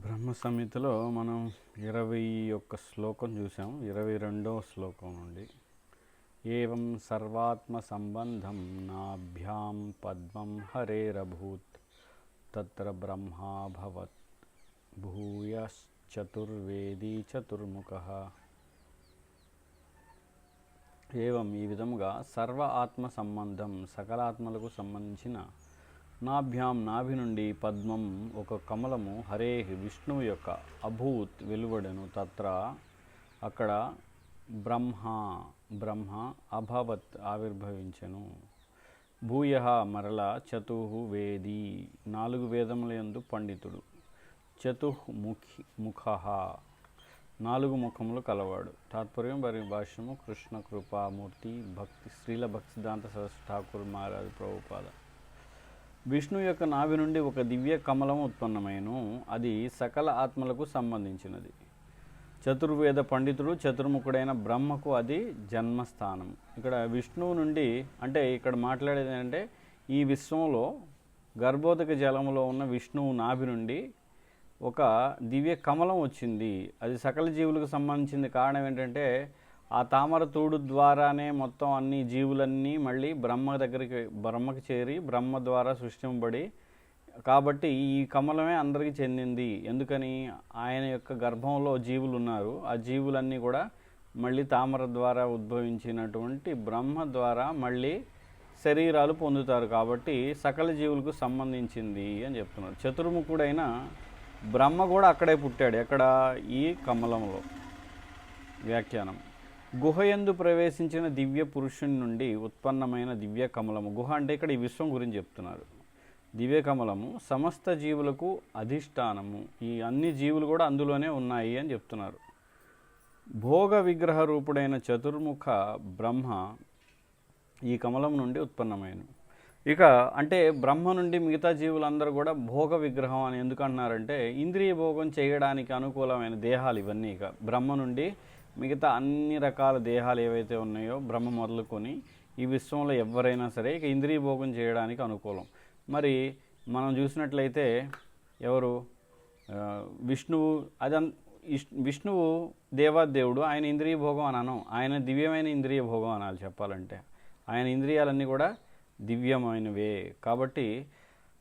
బ్రహ్మ సంహితలో మనం ఇరవై ఒక్క శ్లోకం చూసాం ఇరవై రెండవ శ్లోకం నుండి. ఏం సర్వాత్మ సంబంధం నాభ్యాం పద్మం హరేరభూత్ తత్ర బ్రహ్మాభవత్ భూయశ్చతుర్వేదీ చతుర్ముఖ. ఏవం ఈ విధముగా సర్వ ఆత్మ సంబంధం సకలాత్మలకు సంబంధించిన నాభ్యాం నాభి నుండి పద్మం ఒక కమలము హరే విష్ణువు యొక్క అభూత్ వెలువడను తత్ర అక్కడ బ్రహ్మ బ్రహ్మ అభవత్ ఆవిర్భవించెను. భూయ మరల చతుహు వేది నాలుగు వేదములందు పండితుడు. చతుర్ముఖి ముఖ నాలుగు ముఖములు కలవాడు. తాత్పర్యం వారి భాష్యము కృష్ణ కృపామూర్తి భక్తి శ్రీల భక్తిదాంత సరస్వతి ఠాకూర్ మహారాజు ప్రభుపాద. విష్ణు యొక్క నావి నుండి ఒక దివ్య కమలం ఉత్పన్నమైను అది సకల ఆత్మలకు సంబంధించినది. చతుర్వేద పండితుడు చతుర్ముఖుడైన బ్రహ్మకు అది జన్మస్థానం. ఇక్కడ విష్ణువు నుండి అంటే ఇక్కడ మాట్లాడేది ఏంటంటే ఈ విశ్వంలో గర్భోదక జలములో ఉన్న విష్ణువు నాభి నుండి ఒక దివ్య కమలం వచ్చింది. అది సకల జీవులకు సంబంధించింది కారణం ఏంటంటే ఆ తామర తూడు ద్వారానే మొత్తం అన్ని జీవులన్నీ మళ్ళీ బ్రహ్మ దగ్గరికి బ్రహ్మకి చేరి బ్రహ్మ ద్వారా సృష్టింపబడి కాబట్టి ఈ కమలమే అందరికీ చెందింది. ఎందుకని? ఆయన యొక్క గర్భంలో జీవులు ఉన్నారు ఆ జీవులన్నీ కూడా మళ్ళీ తామర ద్వారా ఉద్భవించినటువంటి బ్రహ్మ ద్వారా మళ్ళీ శరీరాలు పొందుతారు. కాబట్టి సకల జీవులకు సంబంధించింది అని చెప్తున్నారు. చతుర్ముఖుడైన బ్రహ్మ కూడా అక్కడే పుట్టాడు ఎక్కడ? ఈ కమలంలో. వ్యాఖ్యానం. గుహయందు ప్రవేశించిన దివ్య పురుషుని నుండి ఉత్పన్నమైన దివ్య కమలము. గుహ అంటే ఇక్కడ ఈ విశ్వం గురించి చెప్తున్నారు. దివ్య కమలము సమస్త జీవులకు అధిష్టానము. ఈ అన్ని జీవులు కూడా అందులోనే ఉన్నాయి అని చెప్తున్నారు. భోగ విగ్రహ రూపుడైన చతుర్ముఖ బ్రహ్మ ఈ కమలం నుండి ఉత్పన్నమైన ఇక అంటే బ్రహ్మ నుండి మిగతా జీవులందరూ కూడా భోగ విగ్రహం అని ఎందుకంటున్నారంటే ఇంద్రియ భోగం చేయడానికి అనుకూలమైన దేహాలు ఇవన్నీ ఇక. బ్రహ్మ నుండి మిగతా అన్ని రకాల దేహాలు ఏవైతే ఉన్నాయో బ్రహ్మ మొదలుకొని ఈ విశ్వంలో ఎవరైనా సరే ఇక ఇంద్రియ భోగం చేయడానికి అనుకూలం. మరి మనం చూసినట్లయితే ఎవరు? విష్ణువు అదం ఇష్- విష్ణువు దేవాదేవుడు ఆయన ఇంద్రియ భోగం అని అనం ఆయన దివ్యమైన ఇంద్రియ భోగం అనాలి చెప్పాలంటే. ఆయన ఇంద్రియాలన్నీ కూడా దివ్యమైనవే. కాబట్టి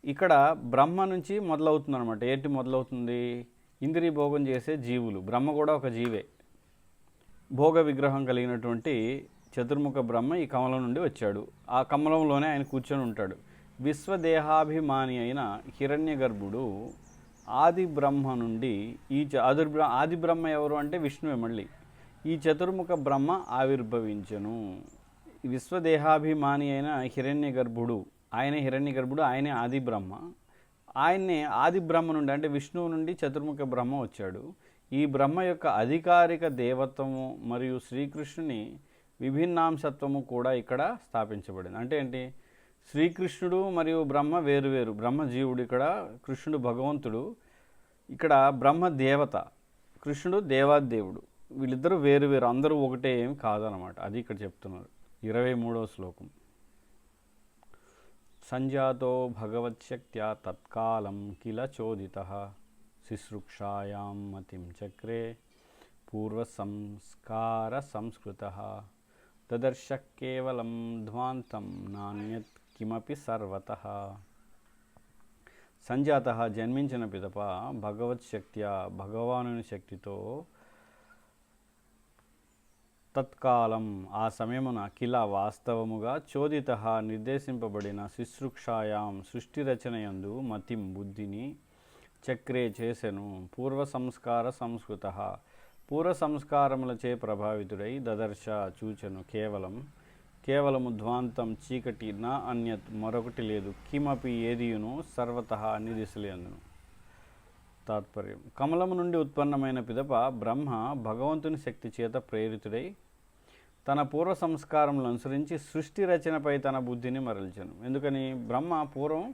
ఇక్కడ బ్రహ్మ నుంచి మొదలవుతుంది అనమాట ఏంటి మొదలవుతుంది? ఇంద్రియ భోగం చేసే జీవులు. బ్రహ్మ కూడా ఒక జీవే. భోగ విగ్రహం కలిగినటువంటి చతుర్ముఖ బ్రహ్మ ఈ కమలం నుండి వచ్చాడు. ఆ కమలంలోనే ఆయన కూర్చొని ఉంటాడు. విశ్వదేహాభిమాని అయిన హిరణ్య గర్భుడు ఆది బ్రహ్మ నుండి ఈ చ- ఆది బ్రహ్మ ఎవరు అంటే విష్ణువే మళ్ళీ. ఈ చతుర్ముఖ బ్రహ్మ ఆవిర్భవించను. విశ్వదేహాభిమాని అయిన హిరణ్య గర్భుడు ఆయన హిరణ్య గర్భుడు ఆయనే ఆది బ్రహ్మ ఆయన్నే ఆది బ్రహ్మ నుండి అంటే విష్ణువు నుండి చతుర్ముఖ బ్రహ్మ వచ్చాడు. ఈ బ్రహ్మ యొక్క అధికారిక దేవత్వము మరియు శ్రీకృష్ణుని విభిన్నాంశత్వము కూడా ఇక్కడ స్థాపించబడింది. అంటే ఏంటి? శ్రీకృష్ణుడు మరియు బ్రహ్మ వేరువేరు బ్రహ్మజీవుడు ఇక్కడ కృష్ణుడు భగవంతుడు ఇక్కడ బ్రహ్మ దేవత కృష్ణుడు దేవాదేవుడు. వీళ్ళిద్దరూ వేరు వేరు. అందరూ ఒకటే ఏమి కాదనమాట అది ఇక్కడ చెప్తున్నారు. ఇరవై మూడవ శ్లోకం. సంజాతో భగవత్శక్త్యా తత్కాలం కిల చోదిత. శుశ్రూక్షాయాం మతిం చక్రే పూర్వసంస్కార సంస్కృత దదర్శ కేవలం ధ్వాంతం నాణ్యత్ కిమపి సర్వత. సంజాత జన్మించిన పిదప భగవత్శక్త్యా భగవానుని శక్తితో తత్కాలం ఆ సమయమున కిల వాస్తవముగా చోదిత నిర్దేశింపబడిన శుశ్రూక్షాయాం సృష్టి రచనయందు మతిం బుద్ధిని చక్రే చేసెను. పూర్వ సంస్కార సంస్కృత. పూర్వ సంస్కారములచే ప్రభావితుడై దదర్శ చూచెను కేవలం. కేవలము ధ్వాంతం చీకటి నా అన్యత్ మరొకటి లేదు. కిమపి ఏదియును సర్వత అన్ని దిశలేందును తాత్పర్యం. కమలము నుండి ఉత్పన్నమైన పిదప బ్రహ్మ భగవంతుని శక్తి చేత ప్రేరితుడై తన పూర్వ సంస్కారములను అనుసరించి సృష్టి రచనపై తన బుద్ధిని మరల్చను. ఎందుకని? బ్రహ్మ పూర్వం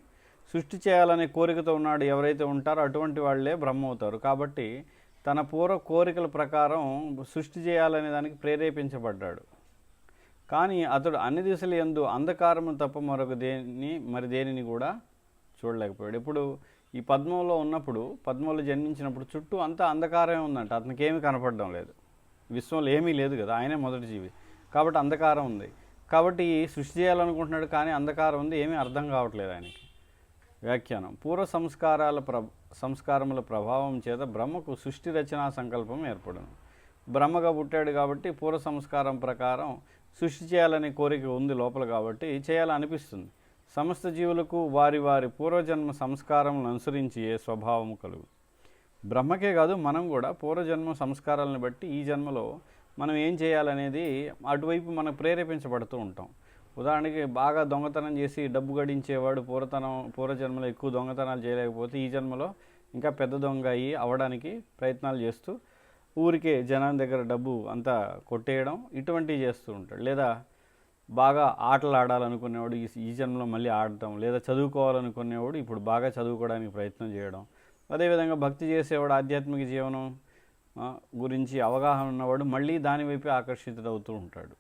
సృష్టి చేయాలనే కోరికతో ఉన్నాడు ఎవరైతే ఉంటారో అటువంటి వాళ్ళే బ్రహ్మ అవుతారు కాబట్టి తన పూర్వ కోరికల ప్రకారం సృష్టి చేయాలనే దానికి ప్రేరేపించబడ్డాడు. కానీ అతడు అన్ని దిశలు ఎందు అంధకారము తప్ప మరొక దేని మరి దేనిని కూడా చూడలేకపోయాడు. ఇప్పుడు ఈ పద్మంలో ఉన్నప్పుడు పద్మంలో జన్మించినప్పుడు చుట్టూ అంతా అంధకారమే ఉందంట. అతనికి ఏమీ కనపడడం లేదు. విశ్వంలో ఏమీ లేదు కదా. ఆయనే మొదటి జీవి. కాబట్టి అంధకారం ఉంది. కాబట్టి సృష్టి చేయాలనుకుంటున్నాడు కానీ అంధకారం ఉంది. ఏమీ అర్థం కావట్లేదు ఆయనకి. వ్యాఖ్యానం. పూర్వ సంస్కారాల ప్ర సంస్కారముల ప్రభావం చేత బ్రహ్మకు సృష్టి రచనా సంకల్పం ఏర్పడును. బ్రహ్మగా పుట్టాడు కాబట్టి పూర్వ సంస్కారం ప్రకారం సృష్టి చేయాలనే కోరిక ఉంది లోపల కాబట్టి చేయాలనిపిస్తుంది. సమస్త జీవులకు వారి వారి పూర్వజన్మ సంస్కారములను అనుసరించి ఏ స్వభావం కలుగు. బ్రహ్మకే కాదు మనం కూడా పూర్వజన్మ సంస్కారాలను బట్టి ఈ జన్మలో మనం ఏం చేయాలనేది అటువైపు మనం ప్రేరేపించబడుతూ ఉంటాం. ఉదాహరణకి బాగా దొంగతనం చేసి డబ్బు గడించేవాడు పూర్వతనం పూర్వజన్మలో ఎక్కువ దొంగతనాలు చేయలేకపోతే ఈ జన్మలో ఇంకా పెద్ద దొంగ అయ్యి అవడానికి ప్రయత్నాలు చేస్తూ ఊరికే జనం దగ్గర డబ్బు అంతా కొట్టేయడం ఇటువంటివి చేస్తూ ఉంటాడు. లేదా బాగా ఆటలు ఆడాలనుకునేవాడు ఈ జన్మలో మళ్ళీ ఆడటం లేదా చదువుకోవాలనుకునేవాడు ఇప్పుడు బాగా చదువుకోవడానికి ప్రయత్నం చేయడం. అదేవిధంగా భక్తి చేసేవాడు ఆధ్యాత్మిక జీవనం గురించి అవగాహన ఉన్నవాడు మళ్ళీ దాని వైపే ఆకర్షితుడవుతూ ఉంటాడు.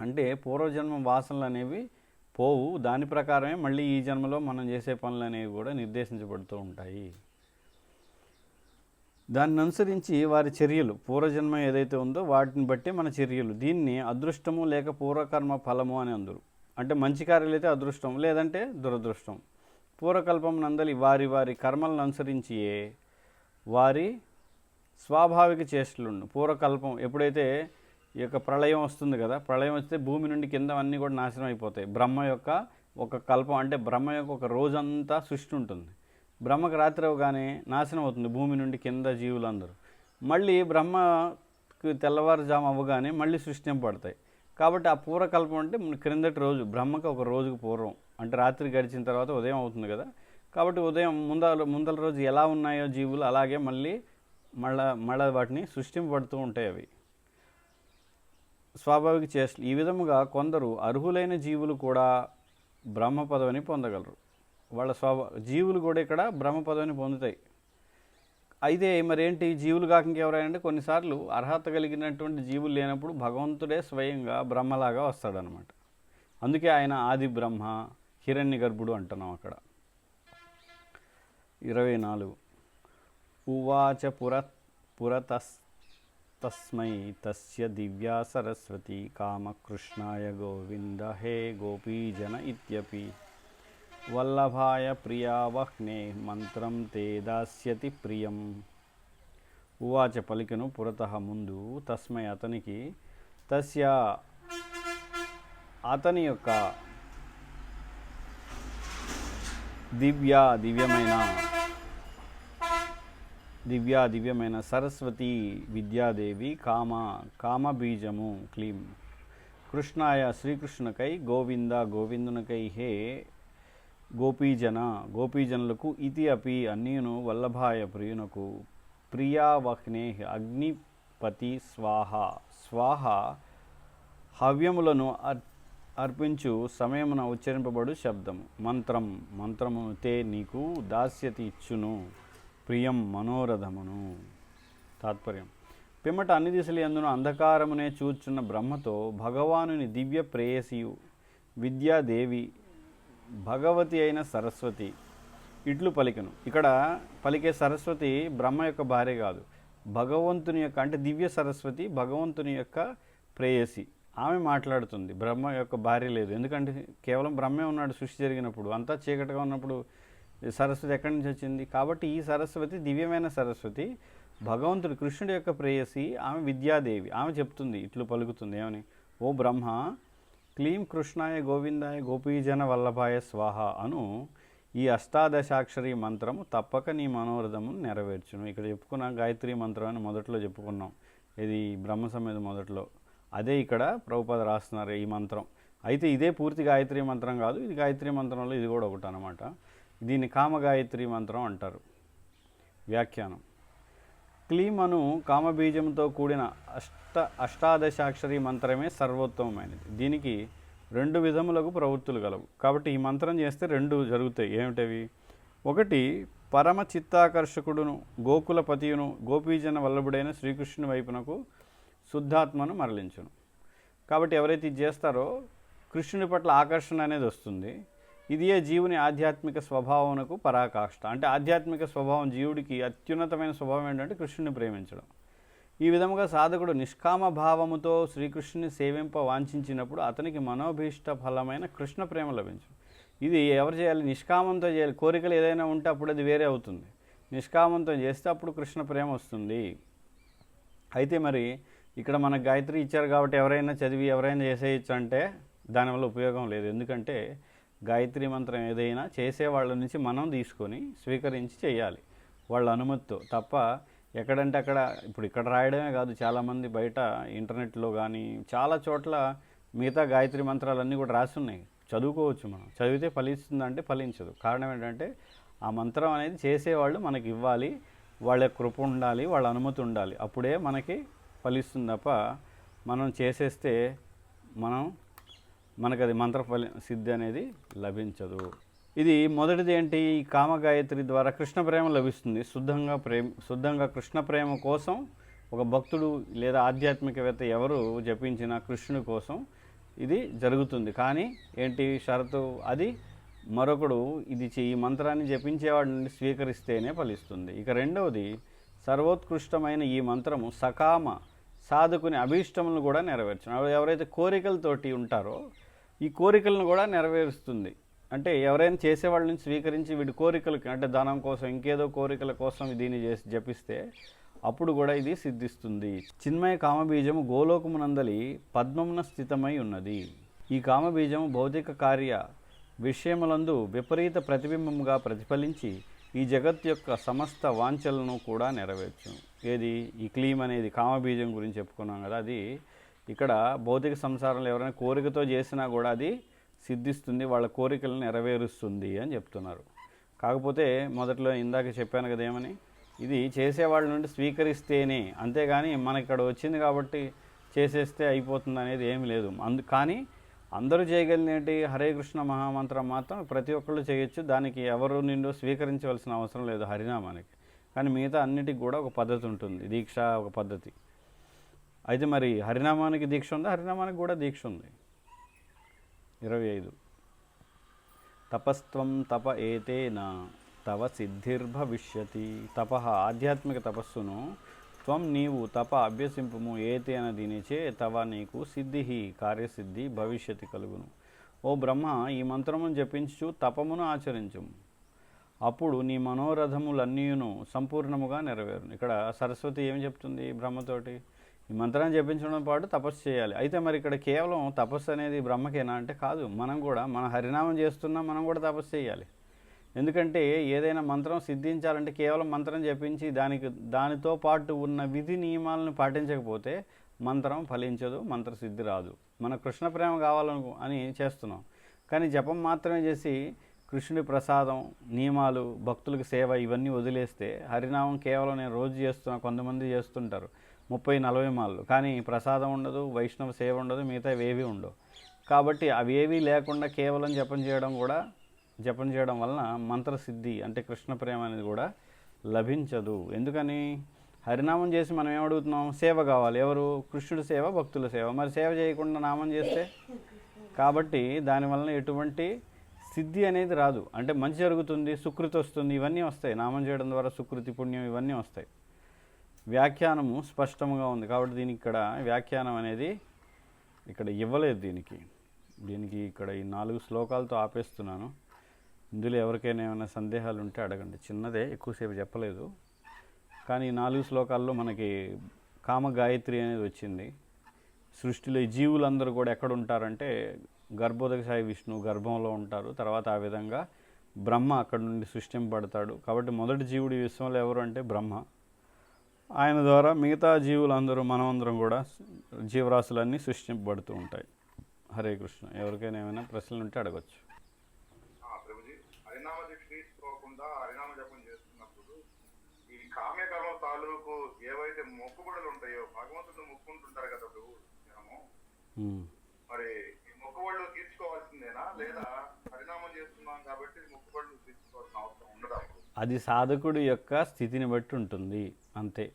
అంటే పూర్వజన్మ వాసనలు అనేవి పోవు. దాని ప్రకారమే మళ్ళీ ఈ జన్మలో మనం చేసే పనులు అనేవి కూడా నిర్దేశించబడుతూ ఉంటాయి. దాన్ని అనుసరించి వారి చర్యలు పూర్వజన్మ ఏదైతే ఉందో వాటిని బట్టి మన చర్యలు. దీన్ని అదృష్టము లేక పూర్వకర్మ ఫలము అని అందరు. అంటే మంచి కార్యాలు అయితే అదృష్టం లేదంటే దురదృష్టం. పూర్వకల్పం నందలి వారి వారి కర్మలను అనుసరించియే వారి స్వాభావిక చేష్టలుండు. పూర్వకల్పం ఎప్పుడైతే ఈ యొక్క ప్రళయం వస్తుంది కదా ప్రళయం వస్తే భూమి నుండి కింద అన్నీ కూడా నాశనం అయిపోతాయి. బ్రహ్మ యొక్క ఒక కల్పం అంటే బ్రహ్మ యొక్క ఒక రోజంతా సృష్టి ఉంటుంది. బ్రహ్మకు రాత్రి అవగానే నాశనం అవుతుంది భూమి నుండి కింద జీవులందరూ. మళ్ళీ బ్రహ్మకు తెల్లవారుజాము అవ్వగానే మళ్ళీ సృష్టింపబడతాయి కాబట్టి ఆ పూర్వకల్పం అంటే క్రిందటి రోజు బ్రహ్మకు ఒక రోజుకు పూర్వం. అంటే రాత్రి గడిచిన తర్వాత ఉదయం అవుతుంది కదా. కాబట్టి ఉదయం ముందల ముందల రోజు ఎలా ఉన్నాయో జీవులు అలాగే మళ్ళీ మళ్ళా మళ్ళీ వాటిని సృష్టింపబడుతూ ఉంటాయి అవి. స్వాభావిక చేష్టలు. ఈ విధముగా కొందరు అర్హులైన జీవులు కూడా బ్రహ్మ పదవిని పొందగలరు. వాళ్ళ స్వభా జీవులు కూడా ఇక్కడ బ్రహ్మ పదవిని పొందుతాయి. అయితే మరేంటి? జీవులు కాక ఇంకెవరైనా? కొన్నిసార్లు అర్హత కలిగినటువంటి జీవులు లేనప్పుడు భగవంతుడే స్వయంగా బ్రహ్మలాగా వస్తాడనమాట అందుకే ఆయన ఆది బ్రహ్మ హిరణ్య గర్భుడు అంటున్నాం అక్కడ. ఇరవై నాలుగు. ఉవాచ పుర పురతస్ తస్మై తస్య దివ్యా సరస్వతి కామకృష్ణాయ గోవింద హే గోపీజన ఇత్యపి వల్లభాయ ప్రియావహ్నే మంత్రం తే దాస్యతి ప్రియం ఉవాచ పలికను పురత ముందు తస్మై అతనికి తస్య అతని యొక్క దివ్య దివ్యమైన దివ్యా దివ్యమైన సరస్వతి విద్యాదేవి కామ కామబీజము క్లీం. కృష్ణాయ శ్రీకృష్ణునకై గోవింద గోవిందునకై హే గోపీజన. గోపీజనులకు ఇతి అపి అన్నీను వల్లభాయ ప్రియునకు. ప్రియావహ్నే అగ్నిపతి స్వాహ. స్వాహ హవ్యములను అర్ అర్పించు సమయమున ఉచ్చరింపబడు శబ్దము. మంత్రం మంత్రమును తే నీకు దాస్యతి ఇచ్చును ప్రియం మనోరథమును. తాత్పర్యం. పిమ్మట అన్ని దిశలు ఎందున అంధకారమునే చూచున్న బ్రహ్మతో భగవానుని దివ్య ప్రేయసియు విద్యాదేవి భగవతి అయిన సరస్వతి ఇట్లు పలికను. ఇక్కడ పలికే సరస్వతి బ్రహ్మ యొక్క భార్య కాదు. భగవంతుని యొక్క అంటే దివ్య సరస్వతి భగవంతుని యొక్క ప్రేయసి. ఆమె మాట్లాడుతుంది. బ్రహ్మ యొక్క భార్య లేదు. ఎందుకంటే కేవలం బ్రహ్మే ఉన్నాడు సృష్టి జరిగినప్పుడు. అంతా చీకటిగా ఉన్నప్పుడు సరస్వతి ఎక్కడి నుంచి వచ్చింది? కాబట్టి ఈ సరస్వతి దివ్యమైన సరస్వతి. భగవంతుడు కృష్ణుడి యొక్క ప్రేయసి ఆమె విద్యాదేవి. ఆమె చెప్తుంది ఇట్లు పలుకుతుంది ఏమని? ఓ బ్రహ్మ క్లీం కృష్ణాయ గోవిందాయ గోపీజన వల్లభాయ స్వాహ అను ఈ అష్టాదశాక్షరి మంత్రము తప్పక నీ మనోరథము నెరవేర్చును. ఇక్కడ చెప్పుకున్న గాయత్రి మంత్రం అని మొదట్లో చెప్పుకున్నాం. ఇది బ్రహ్మ సమేత మొదట్లో. అదే ఇక్కడ ప్రభుపద రాస్తున్నారు ఈ మంత్రం. అయితే ఇదే పూర్తి గాయత్రి మంత్రం కాదు ఇది గాయత్రి మంత్రంలో ఇది కూడా ఒకటి అనమాట దీన్ని కామగాయత్రి మంత్రం అంటారు. వ్యాఖ్యానం. క్లీమను కామబీజంతో కూడిన అష్ట అష్టాదశాక్షరి మంత్రమే సర్వోత్తమమైనది. దీనికి రెండు విధములకు ప్రవృత్తులు గలవు. కాబట్టి ఈ మంత్రం చేస్తే రెండు జరుగుతాయి. ఏమిటవి? ఒకటి పరమ చిత్తాకర్షకుడును గోకులపతియును గోపీజన వల్లభుడైన శ్రీకృష్ణుని వైపునకు శుద్ధాత్మను మరలించును. కాబట్టి ఎవరైతే ఇది చేస్తారో కృష్ణుని పట్ల ఆకర్షణ అనేది వస్తుంది. ఇదియే జీవుని ఆధ్యాత్మిక స్వభావమునకు పరాకాష్ట. అంటే ఆధ్యాత్మిక స్వభావం జీవుడికి అత్యున్నతమైన స్వభావం ఏంటంటే కృష్ణుని ప్రేమించడం. ఈ విధముగా సాధకుడు నిష్కామ భావముతో శ్రీకృష్ణుని సేవింప వాంఛించినప్పుడు అతనికి మనోభీష్ట ఫలమైన కృష్ణ ప్రేమ లభించడం ఇది ఎవరు చేయాలి? నిష్కామంతో చేయాలి. కోరికలు ఏదైనా ఉంటే అప్పుడు అది వేరే అవుతుంది. నిష్కామంతో చేస్తే అప్పుడు కృష్ణ ప్రేమ వస్తుంది. అయితే మరి ఇక్కడ మనకు గాయత్రి ఇచ్చారు కాబట్టి ఎవరైనా చదివి ఎవరైనా చేసేయచ్చు అంటే దానివల్ల ఉపయోగం లేదు. ఎందుకంటే గాయత్రి మంత్రం ఏదైనా చేసే వాళ్ళ నుంచి మనం తీసుకొని స్వీకరించి చేయాలి. వాళ్ళ అనుమతితో తప్ప ఎక్కడంటే అక్కడ ఇప్పుడు ఇక్కడ రాయడమే కాదు చాలామంది బయట ఇంటర్నెట్లో కానీ చాలా చోట్ల మిగతా గాయత్రి మంత్రాలన్నీ కూడా రాసి ఉన్నాయి చదువుకోవచ్చు మనం. చదివితే ఫలిస్తుందంటే ఫలించదు. కారణం ఏంటంటే ఆ మంత్రం అనేది చేసేవాళ్ళు మనకి ఇవ్వాలి. వాళ్ళ కృప ఉండాలి వాళ్ళ అనుమతి ఉండాలి. అప్పుడే మనకి ఫలిస్తుంది తప్ప మనం చేసేస్తే మనం మనకు అది మంత్ర ఫలి సిద్ధి అనేది లభించదు. ఇది మొదటిది ఏంటి? ఈ కామగాయత్రి ద్వారా కృష్ణ ప్రేమ లభిస్తుంది. శుద్ధంగా ప్రేమ శుద్ధంగా కృష్ణ ప్రేమ కోసం ఒక భక్తుడు లేదా ఆధ్యాత్మికవేత్త ఎవరు జపించిన కృష్ణుని కోసం ఇది జరుగుతుంది. కానీ ఏంటి షరతు? అది మరొకడు ఇది చే- ఈ మంత్రాన్ని జపించేవాడి నుండి స్వీకరిస్తేనే ఫలిస్తుంది. ఇక రెండవది సర్వోత్కృష్టమైన ఈ మంత్రము సకామ సాధకుని అభీష్టములను కూడా నెరవేర్చను అవి ఎవరైతే కోరికలతోటి ఉంటారో ఈ కోరికలను కూడా నెరవేరుస్తుంది. అంటే ఎవరైనా చేసేవాళ్ళని స్వీకరించి వీడి కోరికలకి అంటే ధనం కోసం ఇంకేదో కోరికల కోసం దీన్ని చేసి జపిస్తే అప్పుడు కూడా ఇది సిద్ధిస్తుంది. చిన్మయ కామబీజము గోలోకమునందలి పద్మమున స్థితమై ఉన్నది. ఈ కామబీజము భౌతిక కార్య విషయములందు విపరీత ప్రతిబింబముగా ప్రతిఫలించి ఈ జగత్ యొక్క సమస్త వాంఛలను కూడా నెరవేర్చు ఏది? ఈ క్లీమ్ అనేది కామబీజం గురించి చెప్పుకున్నాం కదా అది ఇక్కడ భౌతిక సంసారంలో ఎవరైనా కోరికతో చేసినా కూడా అది సిద్ధిస్తుంది వాళ్ళ కోరికలను నెరవేరుస్తుంది అని చెప్తున్నారు. కాకపోతే మొదట్లో ఇందాక చెప్పాను కదా ఏమని? ఇది చేసేవాళ్ళ నుండి స్వీకరిస్తేనే. అంతేగాని మనకి ఇక్కడ వచ్చింది కాబట్టి చేసేస్తే అయిపోతుంది అనేది ఏమి లేదు. అందు కానీ అందరూ చేయగలిగినటి హరే కృష్ణ మహామంత్రం మాత్రం ప్రతి ఒక్కళ్ళు చేయొచ్చు. దానికి ఎవరు నిండు స్వీకరించవలసిన అవసరం లేదు హరినామానికి. కానీ మిగతా అన్నిటికి కూడా ఒక పద్ధతి ఉంటుంది. దీక్ష ఒక పద్ధతి. అయితే మరి హరినామానికి దీక్ష ఉందా? హరినామానికి కూడా దీక్ష ఉంది. ఇరవై ఐదు. తపస్త్వం తప ఏతేనా? తవ సిద్ధిర్భవిష్యతి. తప ఆధ్యాత్మిక తపస్సును. త్వం నీవు తప అభ్యసింపుము అన దీనిచే తవ నీకు సిద్ధి కార్యసిద్ధి భవిష్యతి కలుగును. ఓ బ్రహ్మ ఈ మంత్రమును జపించు తపమును ఆచరించుము అప్పుడు నీ మనోరథములన్నీయును సంపూర్ణముగా నెరవేరును. ఇక్కడ సరస్వతి ఏమి చెప్తుంది బ్రహ్మతోటి? ఈ మంత్రాన్ని జపించడం పాటు తపస్సు చేయాలి. అయితే మరి ఇక్కడ కేవలం తపస్సు అనేది బ్రహ్మకేనా? అంటే కాదు. మనం కూడా మన హరినామం చేస్తున్నా మనం కూడా తపస్సు చేయాలి. ఎందుకంటే ఏదైనా మంత్రం సిద్ధించాలంటే కేవలం మంత్రం జపించి దానికి దానితో పాటు ఉన్న విధి నియమాలను పాటించకపోతే మంత్రం ఫలించదు మంత్ర సిద్ధి రాదు. మన కృష్ణ ప్రేమ కావాలను అని చేస్తున్నాం. కానీ జపం మాత్రమే చేసి కృష్ణుడి ప్రసాదం నియమాలు భక్తులకు సేవ ఇవన్నీ వదిలేస్తే హరినామం కేవలం నేను రోజు చేస్తున్నా కొంతమంది చేస్తుంటారు. ముప్పై నలభై మాళ్ళు కానీ ప్రసాదం ఉండదు వైష్ణవ సేవ ఉండదు మిగతా ఏవి ఉండవు. కాబట్టి అవి ఏవీ లేకుండా కేవలం జపం చేయడం కూడా జపం చేయడం వలన మంత్రసిద్ధి అంటే కృష్ణ ప్రేమ అనేది కూడా లభించదు. ఎందుకని? హరినామం చేసి మనం ఏమడుగుతున్నాం సేవ కావాలి. ఎవరు? కృష్ణుడి సేవ భక్తుల సేవ. మరి సేవ చేయకుండా నామం చేస్తే? కాబట్టి దానివలన ఎటువంటి సిద్ధి అనేది రాదు. అంటే మంచి జరుగుతుంది సుకృతి వస్తుంది ఇవన్నీ వస్తాయి. నామం చేయడం ద్వారా సుకృతి పుణ్యం ఇవన్నీ వస్తాయి. వ్యాఖ్యానము స్పష్టంగా ఉంది. కాబట్టి దీనికి ఇక్కడ వ్యాఖ్యానం అనేది ఇక్కడ ఇవ్వలేదు దీనికి. దీనికి ఇక్కడ ఈ నాలుగు శ్లోకాలతో ఆపేస్తున్నాను. ఇందులో ఎవరికైనా ఏమైనా సందేహాలు ఉంటే అడగండి. చిన్నదే ఎక్కువసేపు చెప్పలేదు. కానీ ఈ నాలుగు శ్లోకాల్లో మనకి కామ గాయత్రి అనేది వచ్చింది. సృష్టిలో ఈ జీవులందరూ కూడా ఎక్కడ ఉంటారంటే గర్భోదక సాయి విష్ణు గర్భంలో ఉంటారు. తర్వాత ఆ విధంగా బ్రహ్మ అక్కడ నుండి సృష్టింపబడతాడు. కాబట్టి మొదటి జీవుడు విశ్వంలో ఎవరు అంటే బ్రహ్మ. ఆయన ద్వారా మిగతా జీవులందరూ మనమందరం కూడా జీవరాశులన్నీ సృష్టింపబడుతూ ఉంటాయి. హరే కృష్ణ. ఎవరికైనా ఏమైనా ప్రశ్నలు ఉంటే అడగచ్చు. ఆ, ప్రభుజీ హరినామ దీక్ష తీసుకోకుండా హరినామ జపం చేస్తున్నప్పుడు ఈ కామ్యకర్మ తాలూకు ఏవైతే మొక్కుబడులు ఉంటాయో భగవంతుడు మొక్కుంటుంటారు కదా. మరి ఈ మొక్కుబడులు తీర్చుకోవాల్సిందేనా లేదా హరినామం చేస్తున్నాం కాబట్టి మొక్కుబడులు తీర్చుకోవాల్సిన అవసరం ఉండదా అది సాధకుడు యొక్క స్థితిని బట్టి ఉంటుంది. అంతే.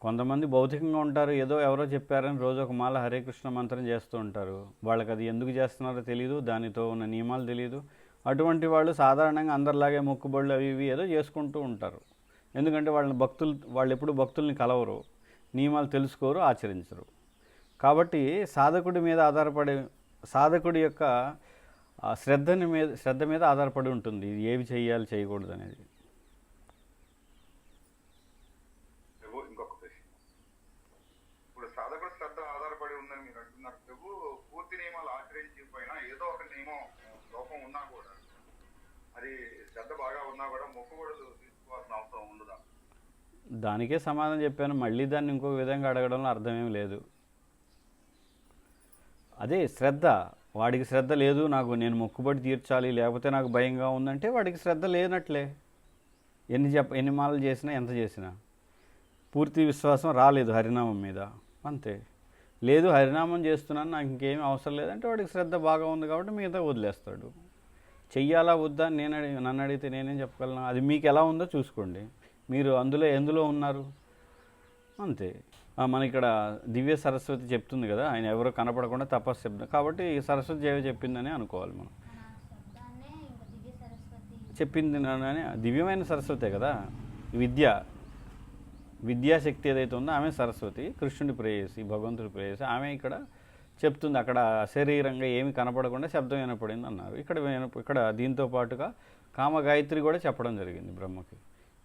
కొంతమంది భౌతికంగా ఉంటారు ఏదో ఎవరో చెప్పారని రోజు ఒక మాల హరే కృష్ణ మంత్రం చేస్తూ ఉంటారు. వాళ్ళకి అది ఎందుకు చేస్తున్నారో తెలియదు దానితో ఉన్న నియమాలు తెలియదు అటువంటి వాళ్ళు సాధారణంగా అందరిలాగే మొక్కుబళ్ళు అవి ఇవి ఏదో చేసుకుంటూ ఉంటారు. ఎందుకంటే వాళ్ళని భక్తులు వాళ్ళు ఎప్పుడు భక్తుల్ని కలవరు నియమాలు తెలుసుకోరు ఆచరించరు. కాబట్టి సాధకుడి మీద ఆధారపడి సాధకుడి యొక్క శ్రద్ధని మీద శ్రద్ధ మీద ఆధారపడి ఉంటుంది. ఇది ఏవి చేయాలి చేయకూడదు అనేది. ప్రభు ఇంకొక ప్రశ్న. ఇప్పుడు సాధకుడు శ్రద్ధ ఆధారపడి ఉందని మీరు అంటున్నారు. ప్రభు పూర్తి నియమాలు ఆచరించకపోయినా ఏదో ఒక నియమం లోపం ఉన్నా కూడా అది శ్రద్ధ బాగా ఉన్నా కూడా మొక్కుబడులు తీసుకోవాల్సిన అవసరం ఉండదా? దానికే సమాధానం చెప్పాను. మళ్ళీ దాన్ని ఇంకొక విధంగా అడగడంలో అర్థమేం లేదు. అదే శ్రద్ధ వాడికి శ్రద్ధ లేదు నాకు నేను మొక్కుబడి తీర్చాలి లేకపోతే నాకు భయంగా ఉందంటే వాడికి శ్రద్ధ లేనట్లే. ఎన్ని చెప్ప ఎన్ని మాలలు చేసినా ఎంత చేసినా. పూర్తి విశ్వాసం రాలేదు హరినామం మీద. అంతే. లేదు హరినామం చేస్తున్నాను నాకు ఇంకేమీ అవసరం లేదంటే వాడికి శ్రద్ధ బాగా ఉంది కాబట్టి మిగతా వదిలేస్తాడు. చెయ్యాలా వద్దా అని నేను అడిగి నన్ను అడిగితే నేనేం చెప్పగలను? అది మీకు ఎలా ఉందో చూసుకోండి. మీరు అందులో ఎందులో ఉన్నారు? అంతే. మన ఇక్కడ దివ్య సరస్వతి చెప్తుంది కదా ఆయన ఎవరో కనపడకుండా తపస్సు చెప్తుంది కాబట్టి సరస్వతి దేవి చెప్పిందని అనుకోవాలి మనం. చెప్పింది అని దివ్యమైన సరస్వతే కదా? విద్య. విద్యాశక్తి ఏదైతే ఉందో ఆమె సరస్వతి కృష్ణుడి ప్రేయసి భగవంతుడి ప్రేయసి ఆమె ఇక్కడ చెప్తుంది. అక్కడ శరీరంగా ఏమి కనపడకుండా శబ్దం వినపడింది అన్నారు. ఇక్కడ ఇక్కడ దీంతో పాటుగా కామ గాయత్రి కూడా చెప్పడం జరిగింది బ్రహ్మకి.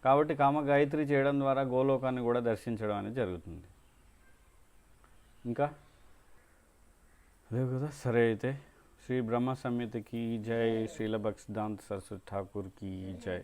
కాబట్టి కామ గాయత్రి చేయడం ద్వారా గోలోకాన్ని కూడా దర్శించడం అనేది జరుగుతుంది. ఇంకా? లేవు కదా సరే అయితే. శ్రీ బ్రహ్మ సంహితకి జై. శ్రీల భక్సిదాంత్ సరస్వతి ఠాకూర్కి జై.